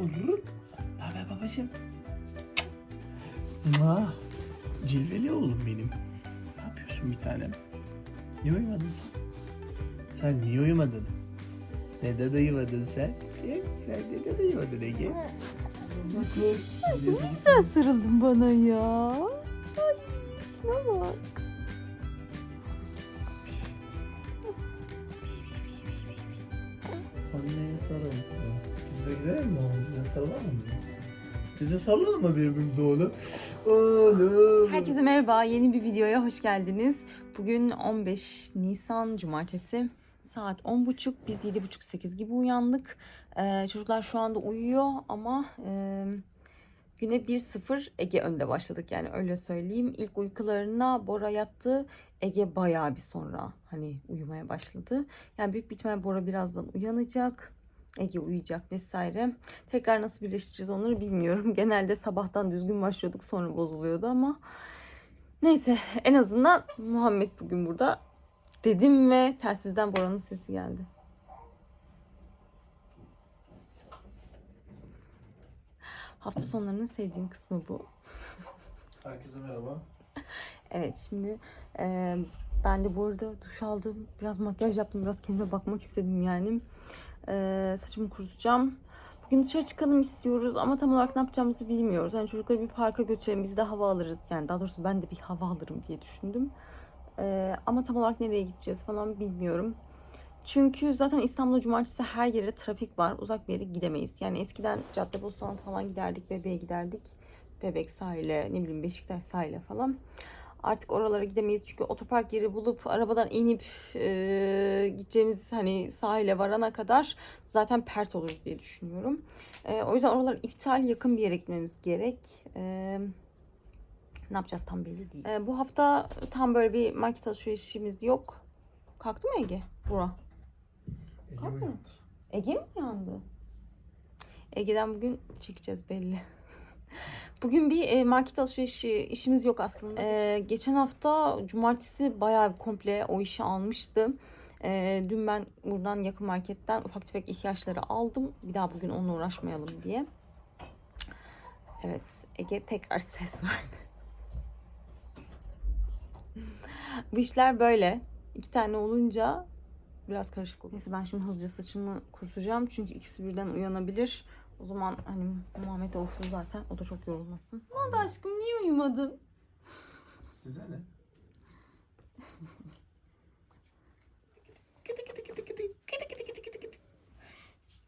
Ne haber babacığım? Ma. Cilveli oğlum benim. Ne yapıyorsun bir tanem? Niye uyumadın sen? Sen niye uyumadın? Neden uyumadın sen? Gel, sen neden uyumadın Ege? Ne güzel sarıldın bana ya. Ay şuna bak. Anneye sarılın. Biz de gidelim mi oğlum? Bize sarılalım mı? Bize sarılalım mı birbirimize oğlum? Oğlum. Herkese merhaba. Yeni bir videoya hoş geldiniz. Bugün 15 Nisan Cumartesi. Saat 10.30. Biz 7.30-8 gibi uyandık. Ee, çocuklar şu anda uyuyor ama e, güne 1-0 Ege önde başladık. Yani öyle söyleyeyim. İlk uykularına Bora yattı. Ege bayağı bir sonra hani uyumaya başladı. Yani büyük ihtimal Bora birazdan uyanacak. Ege uyuyacak vesaire. Tekrar nasıl birleştireceğiz onları bilmiyorum. Genelde sabahtan düzgün başlıyorduk sonra bozuluyordu ama neyse en azından Muhammed bugün burada dedim ve telsizden Bora'nın sesi geldi. Hafta sonlarının sevdiğim kısmı bu. Herkese merhaba. Evet şimdi e, ben de bu arada duş aldım. Biraz makyaj yaptım. Biraz kendime bakmak istedim yani. E, saçımı kurutacağım. Bugün dışarı çıkalım istiyoruz ama tam olarak ne yapacağımızı bilmiyoruz. Yani çocukları bir parka götürelim biz de hava alırız. Yani daha doğrusu ben de bir hava alırım diye düşündüm. E, ama tam olarak nereye gideceğiz falan bilmiyorum. Çünkü zaten İstanbul'da cumartesi her yere trafik var. Uzak bir yere gidemeyiz. Yani eskiden Caddebostan falan giderdik, Bebeğe giderdik. Bebek sahile, ne bileyim Beşiktaş sahile falan. Artık oralara gidemeyiz çünkü otopark yeri bulup arabadan inip e, gideceğimiz hani sahile varana kadar zaten pert oluruz diye düşünüyorum. E, o yüzden oralar iptal yakın bir yere gitmemiz gerek. E, ne yapacağız tam belli değil. E, bu hafta tam böyle bir market alışverişimiz yok. Kalktı mı Ege? Bura. Kalkmıyor. Ege mi uyandı? Ege'den bugün çekeceğiz belli. Bugün bir e, market alışverişi işimiz yok aslında. E, geçen hafta cumartesi bayağı komple o işi almıştım. E, dün ben buradan yakın marketten ufak tefek ihtiyaçları aldım. Bir daha bugün onunla uğraşmayalım diye. Evet Ege tekrar ses verdi. Bu işler böyle. İki tane olunca biraz karışık oluyor. Neyse ben şimdi hızlıca saçımı kurutacağım. Çünkü ikisi birden uyanabilir. O zaman hani Muhammed olsun zaten. O da çok yorulmasın. Ne oldu aşkım? Niye uyumadın? Size ne?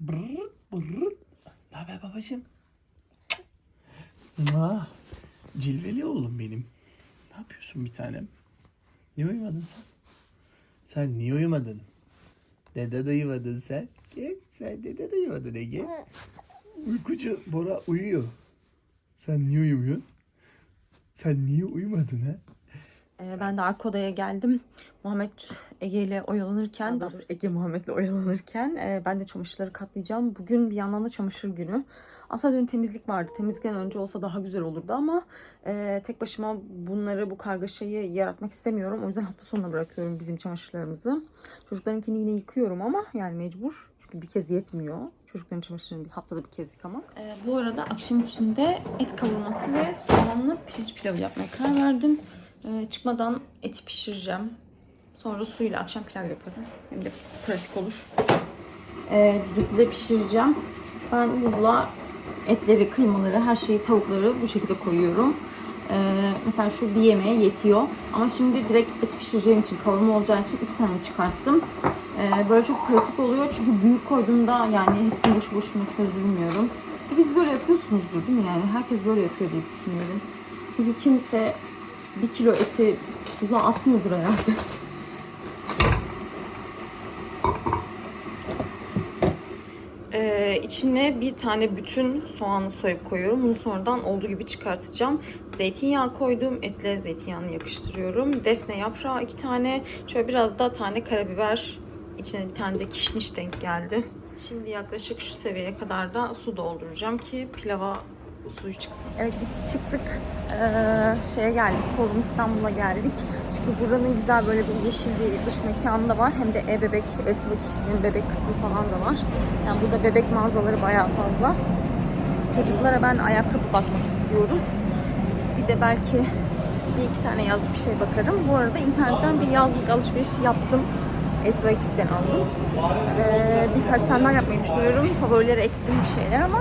Brrrt, brrrt. Ne haber babacığım? Ma. Cilveli oğlum benim. Ne yapıyorsun bir tanem? Niye uyumadın sen? Sen niye uyumadın? Neden uyumadın sen? Gel, sen neden uyumadın Ege? Uykucu Bora uyuyor. Sen niye uyumuyorsun? Sen niye uyumadın ha? Ee, ben de arka odaya geldim. Muhammed Ege ile oyalanırken, daha doğrusu Ege Muhammed'le oyalanırken e, ben de çamaşırları katlayacağım. Bugün bir yandan da çamaşır günü. Aslında dün temizlik vardı. Temizlikten önce olsa daha güzel olurdu ama e, tek başıma bunları, bu kargaşayı yaratmak istemiyorum. O yüzden hafta sonuna bırakıyorum bizim çamaşırlarımızı. Çocuklarınkini yine yıkıyorum ama yani mecbur. Çünkü bir kez yetmiyor. Çocukların çamaşırlarını bir haftada bir kez yıkamak. E, bu arada akşam içinde et kavurması ve soğanlı pirinç pilavı yapmaya karar verdim. Ee, çıkmadan eti pişireceğim. Sonra suyla akşam pilav yaparım. Hem de pratik olur. Ee, düdüklüde pişireceğim. Ben buzluğa etleri, kıymaları, her şeyi, tavukları bu şekilde koyuyorum. Ee, mesela şu bir yemeğe yetiyor. Ama şimdi direkt et pişireceğim için, kavurma olacağı için iki tane çıkarttım. Ee, böyle çok pratik oluyor. Çünkü büyük koyduğumda yani hepsini boşu boşuna çözdürmüyorum. Biz böyle yapıyorsunuzdur değil mi? Yani herkes böyle yapıyor diye düşünüyorum. Çünkü kimse bir kilo eti tuzağa atmıyordur herhalde. Ee, içine bir tane bütün soğanı soyup koyuyorum. Bunu sonradan olduğu gibi çıkartacağım. Zeytinyağı koydum. Etle zeytinyağını yakıştırıyorum. Defne yaprağı iki tane. Şöyle biraz da tane karabiber. İçine bir tane de kişniş denk geldi. Şimdi yaklaşık şu seviyeye kadar da su dolduracağım ki pilava suyu çıksın. Evet biz çıktık. Ee, şeye geldik. Forum İstanbul'a geldik. Çünkü buranın güzel böyle bir yeşil bir dış mekanı da var. Hem de e-bebek, Esvak 2'nin bebek kısmı falan da var. Yani burada bebek mağazaları bayağı fazla. Çocuklara ben ayakkabı bakmak istiyorum. Bir de belki bir iki tane yazlık bir şey bakarım. Bu arada internetten bir yazlık alışveriş yaptım. SY2'den aldım. Ee, birkaç tane daha yapmayı düşünüyorum. Favorilere ekledim bir şeyler ama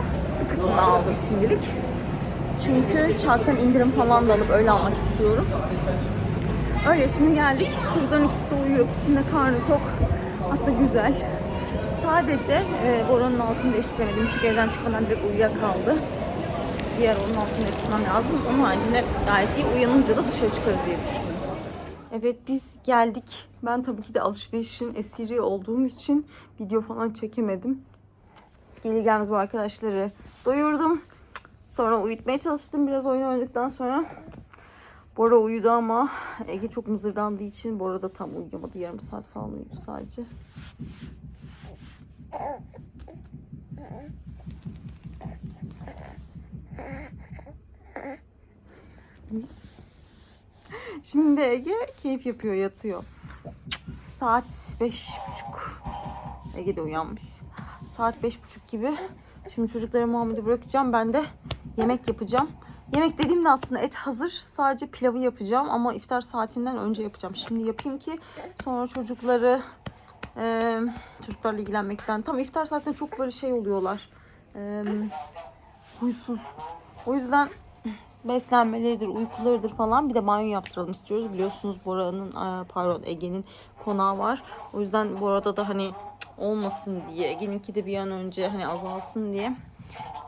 kısmını aldım şimdilik. Çünkü çarktan indirim falan da alıp öyle almak istiyorum. Öyle şimdi geldik. Çocukların ikisi de uyuyor. İkisinin de karnı tok. Aslında güzel. Sadece e, boronun altını değiştiremedim. Çünkü evden çıkmadan direkt uyuyakaldı. Diğer onun altını değiştirmem lazım. Onun haricinde gayet iyi. Uyanınca da dışarı çıkarız diye düşündüm. Evet biz geldik. Ben tabii ki de alışverişin esiri olduğum için video falan çekemedim. Gelir gelmez bu arkadaşları doyurdum. Sonra uyutmaya çalıştım biraz oyun oynadıktan sonra. Bora uyudu ama Ege çok mızırdandığı için Bora da tam uyuyamadı. Yarım saat falan uyudu sadece. Şimdi Ege keyif yapıyor, yatıyor. Saat beş buçuk. Ege de uyanmış. Saat beş buçuk gibi. Şimdi çocukları Muhammed'e bırakacağım. Ben de yemek yapacağım. Yemek dediğimde aslında et hazır. Sadece pilavı yapacağım ama iftar saatinden önce yapacağım. Şimdi yapayım ki sonra çocukları e, çocuklarla ilgilenmekten tam iftar saatinde çok böyle şey oluyorlar. E, huysuz. O yüzden beslenmeleridir, uykularıdır falan bir de banyo yaptıralım istiyoruz. Biliyorsunuz Bora'nın e, pardon Ege'nin konağı var. O yüzden Bora'da da hani olmasın diye Ege'ninki de bir an önce hani azalsın diye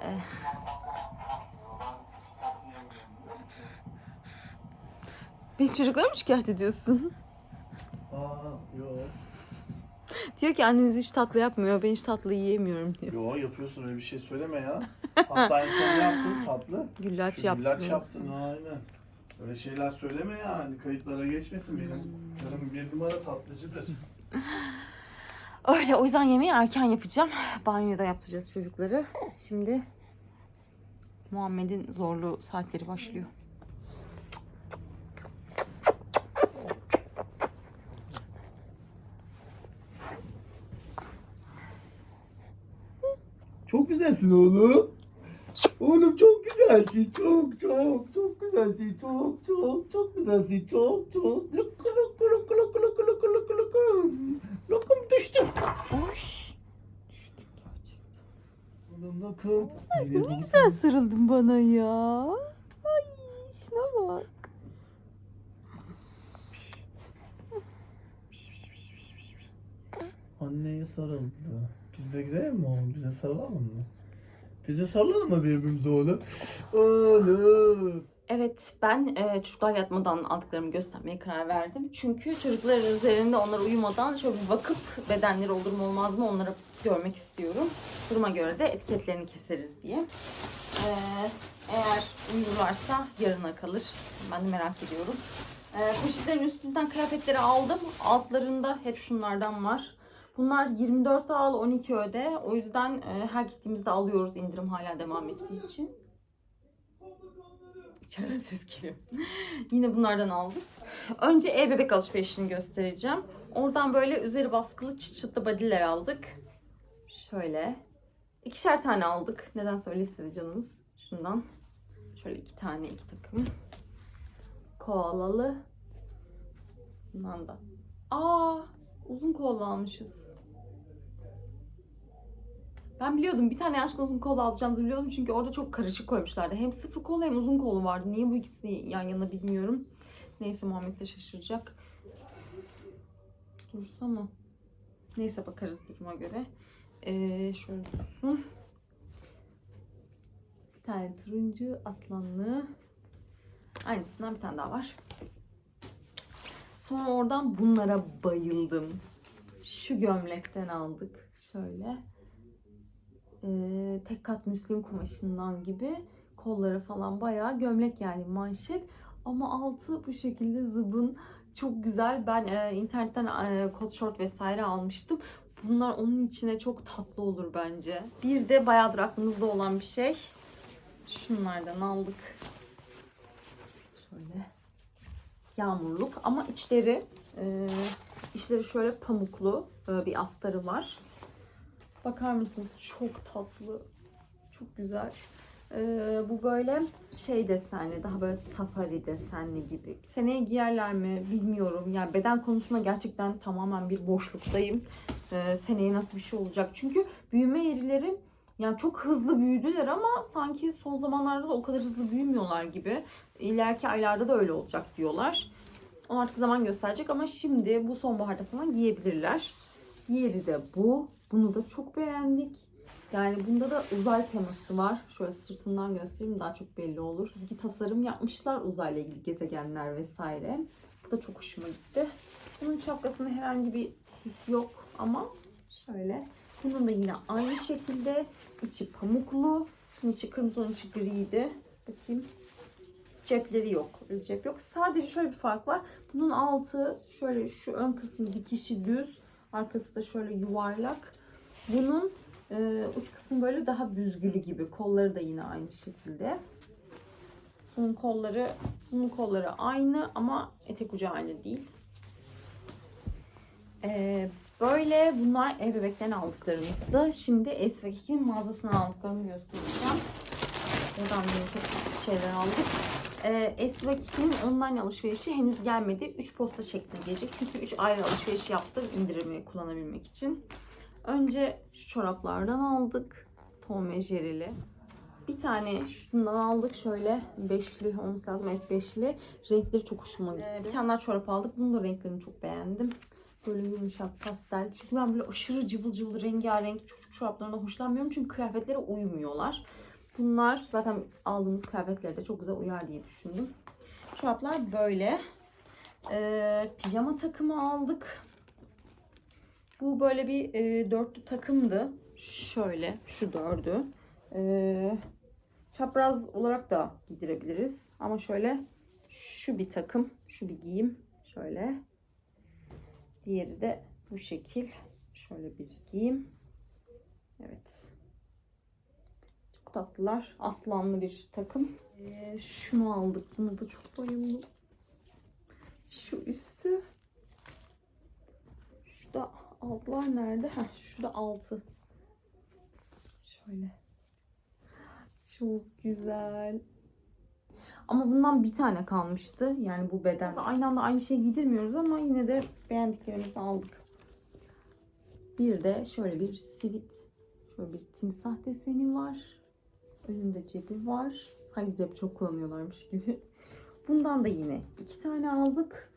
e, Beni çocuklara mı şikayet ediyorsun? Aa yo. Diyor ki anneniz hiç tatlı yapmıyor. Ben hiç tatlı yiyemiyorum diyor. Yo yapıyorsun öyle bir şey söyleme ya. Hatta en son ne yaptın tatlı? Güllaç Şu yaptım. güllaç yaptın aynen. Öyle şeyler söyleme ya hani kayıtlara geçmesin benim. Karım bir numara tatlıcıdır. Öyle o yüzden yemeği erken yapacağım. Banyoda yaptıracağız çocukları. Şimdi Muhammed'in zorlu saatleri başlıyor. Çok güzelsin oğlum. Oğlum çok güzelsin. Çok çok çok güzelsin. Çok çok çok güzelsin. Çok çok. Luku luku luku luku luku luku luku luku. Lokum düştüm. Oy. Oğlum lokum. Ne güzel sarıldın bana ya. Ay şuna bak. Anneye sarıldı. Biz de gidelim mi oğlum? Bize sarılalım mı? Bize sarılalım mı birbirimize oğlum? Oğlum. Evet ben e, çocuklar yatmadan aldıklarımı göstermeye karar verdim. Çünkü çocukların üzerinde onlar uyumadan şöyle bir bakıp bedenleri olur mu olmaz mı onları görmek istiyorum. Duruma göre de etiketlerini keseriz diye. E, eğer uyurlarsa yarına kalır. Ben de merak ediyorum. E, poşetlerin üstünden kıyafetleri aldım. Altlarında hep şunlardan var. Bunlar 24 al 12 öde. O yüzden e, her gittiğimizde alıyoruz indirim hala devam ettiği için. İçeriden ses geliyor. Yine bunlardan aldım. Önce e-bebek alışverişini göstereceğim. Oradan böyle üzeri baskılı çıt çıtlı body'ler aldık. Şöyle. İkişer tane aldık. Neden söyle istedi canımız. Şundan. Şöyle iki tane iki takım. Koalalı. Bundan da. Aa, uzun kollu almışız. Ben biliyordum bir tane yanlışlıkla uzun kol alacağımızı biliyordum çünkü orada çok karışık koymuşlardı. Hem sıfır kol hem uzun kolu vardı. Niye bu ikisi yan yana bilmiyorum. Neyse Muhammed de şaşıracak. Dursa mı? Neyse bakarız duruma göre. Ee, şöyle dursun. Bir tane turuncu aslanlı. Aynısından bir tane daha var. Sonra oradan bunlara bayıldım. Şu gömlekten aldık. Şöyle. E, tek kat müslim kumaşından gibi kolları falan bayağı gömlek yani manşet. Ama altı bu şekilde zıbın. Çok güzel. Ben e, internetten e, kot şort vesaire almıştım. Bunlar onun içine çok tatlı olur bence. Bir de bayağıdır aklımızda olan bir şey. Şunlardan aldık. Şöyle yağmurluk ama içleri e, içleri şöyle pamuklu e, bir astarı var Bakar mısınız? Çok tatlı. Çok güzel. Ee, bu böyle şey desenli, daha böyle safari desenli gibi. Seneye giyerler mi bilmiyorum. Yani beden konusunda gerçekten tamamen bir boşluktayım. Ee, seneye nasıl bir şey olacak? Çünkü büyüme eğrileri yani çok hızlı büyüdüler ama sanki son zamanlarda da o kadar hızlı büyümüyorlar gibi. İleriki aylarda da öyle olacak diyorlar. Onu artık zaman gösterecek ama şimdi bu sonbaharda falan giyebilirler. Diğeri de bu. Bunu da çok beğendik. Yani bunda da uzay teması var. Şöyle sırtından göstereyim daha çok belli olur. Çünkü tasarım yapmışlar uzayla ilgili gezegenler vesaire. Bu da çok hoşuma gitti. Bunun şapkasında herhangi bir süs yok ama şöyle. Bunun da yine aynı şekilde içi pamuklu. Bunun içi kırmızı onun içi griydi. Bakayım. Cepleri yok. Cep yok. Sadece şöyle bir fark var. Bunun altı şöyle şu ön kısmı dikişi düz. Arkası da şöyle yuvarlak. Bunun ee, uç kısım böyle daha büzgülü gibi. Kolları da yine aynı şekilde. Bunun kolları, bunun kolları aynı ama etek ucu aynı değil. Ee, böyle bunlar ev bebeklerine aldıklarımızdı. Şimdi Esvek'in mağazasına aldıklarımı göstereceğim. Buradan yine çok farklı şeyler aldık. Ee, online alışverişi henüz gelmedi. 3 posta şeklinde gelecek. Çünkü 3 ayrı alışveriş yaptım indirimi kullanabilmek için. Önce şu çoraplardan aldık. Tom ve Jerry'li. Bir tane şundan aldık şöyle beşli olması lazım. Evet beşli. Renkleri çok hoşuma gitti. bir tane daha çorap aldık. Bunun da renklerini çok beğendim. Böyle yumuşak pastel. Çünkü ben böyle aşırı cıvıl cıvıl rengarenk çocuk çoraplarından hoşlanmıyorum. Çünkü kıyafetlere uymuyorlar. Bunlar zaten aldığımız kıyafetlere de çok güzel uyar diye düşündüm. Çoraplar böyle. Ee, pijama takımı aldık. Bu böyle bir e, dörtlü takımdı. Şöyle şu dördü. E, çapraz olarak da giydirebiliriz. Ama şöyle şu bir takım. Şu bir giyim. Şöyle. Diğeri de bu şekil. Şöyle bir giyim. Evet. Çok tatlılar. Aslanlı bir takım. E, şunu aldık. Buna da çok bayıldım. Şu üstü. Şurada altlar nerede? Heh, şurada altı. Şöyle. Çok güzel. Ama bundan bir tane kalmıştı. Yani bu beden. Aynı anda aynı şeyi giydirmiyoruz ama yine de beğendiklerimizi aldık. Bir de şöyle bir sivit. Şöyle bir timsah deseni var. Önünde cebi var. Sanki cep çok kullanıyorlarmış gibi. Bundan da yine iki tane aldık.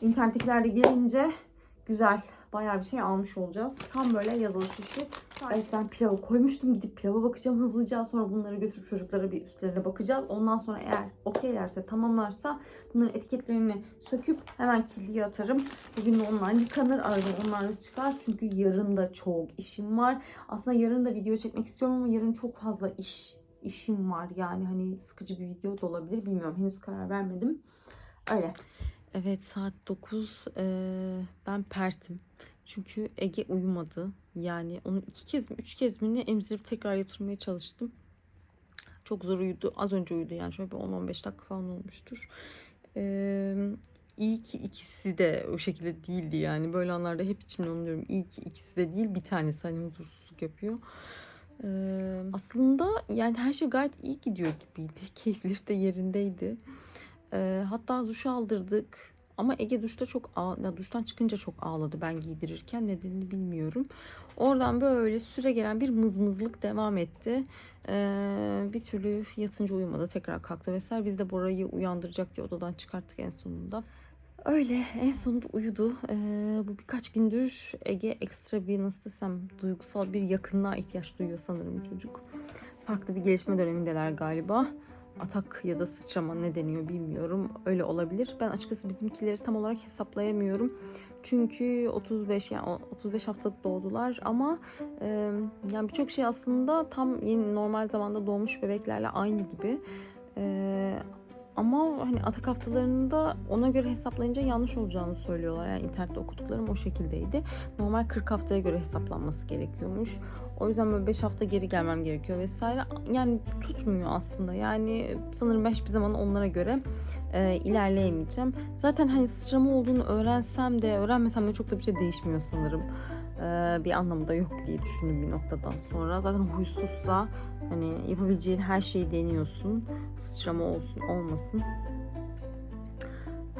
İnternettekiler de gelince güzel bayağı bir şey almış olacağız. Tam böyle yaz alışverişi. Evet ben pilava koymuştum. Gidip pilava bakacağım hızlıca. Sonra bunları götürüp çocuklara bir üstlerine bakacağız. Ondan sonra eğer okeylerse tamamlarsa bunların etiketlerini söküp hemen kirliye atarım. Bugün de onlar yıkanır. Arada onlar çıkar. Çünkü yarın da çok işim var. Aslında yarın da video çekmek istiyorum ama yarın çok fazla iş işim var. Yani hani sıkıcı bir video da olabilir. Bilmiyorum. Henüz karar vermedim. Öyle. Evet saat 9. Ee, ben pertim. Çünkü Ege uyumadı. Yani onu iki kez mi üç kez mi ne emzirip tekrar yatırmaya çalıştım. Çok zor uyudu. Az önce uyudu yani şöyle bir 10-15 dakika falan olmuştur. Ee, iyi ki ikisi de o şekilde değildi yani. Böyle anlarda hep içimde onu diyorum. İyi ki ikisi de değil bir tanesi hani huzursuzluk yapıyor. Ee, aslında yani her şey gayet iyi gidiyor gibiydi. Keyifleri de yerindeydi. Ee, hatta duş aldırdık. Ama Ege duşta çok ya duştan çıkınca çok ağladı ben giydirirken nedenini bilmiyorum. Oradan böyle süre gelen bir mızmızlık devam etti. Ee, bir türlü yatınca uyumadı tekrar kalktı vesaire. Biz de Bora'yı uyandıracak diye odadan çıkarttık en sonunda. Öyle en sonunda uyudu. Ee, bu birkaç gündür Ege ekstra bir nasıl desem duygusal bir yakınlığa ihtiyaç duyuyor sanırım çocuk. Farklı bir gelişme dönemindeler galiba atak ya da sıçrama ne deniyor bilmiyorum. Öyle olabilir. Ben açıkçası bizimkileri tam olarak hesaplayamıyorum. Çünkü 35 yani 35 haftalık doğdular ama e, yani birçok şey aslında tam yeni normal zamanda doğmuş bebeklerle aynı gibi. E, ama hani atak haftalarında ona göre hesaplayınca yanlış olacağını söylüyorlar. Yani internette okuduklarım o şekildeydi. Normal 40 haftaya göre hesaplanması gerekiyormuş. O yüzden böyle 5 hafta geri gelmem gerekiyor vesaire. Yani tutmuyor aslında. Yani sanırım ben hiçbir zaman onlara göre e, ilerleyemeyeceğim. Zaten hani sıçrama olduğunu öğrensem de öğrenmesem de çok da bir şey değişmiyor sanırım. E, bir anlamı da yok diye düşündüm bir noktadan sonra. Zaten huysuzsa hani yapabileceğin her şeyi deniyorsun. Sıçrama olsun olmasın.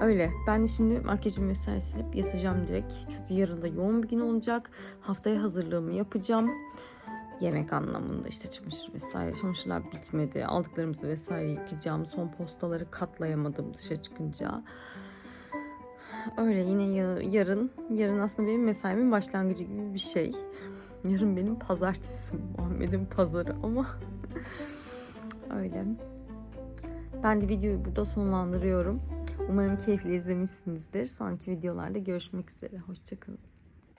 Öyle. Ben de şimdi makyajımı vesaire silip yatacağım direkt. Çünkü yarın da yoğun bir gün olacak. Haftaya hazırlığımı yapacağım. Yemek anlamında işte çamaşır vesaire. Çamaşırlar bitmedi. Aldıklarımızı vesaire yıkayacağım. Son postaları katlayamadım dışarı çıkınca. Öyle yine ya- yarın. Yarın aslında benim mesaimin başlangıcı gibi bir şey. Yarın benim pazartesi. Muhammed'in pazarı ama öyle. Ben de videoyu burada sonlandırıyorum. Umarım keyifle izlemişsinizdir. Sonraki videolarda görüşmek üzere. Hoşçakalın.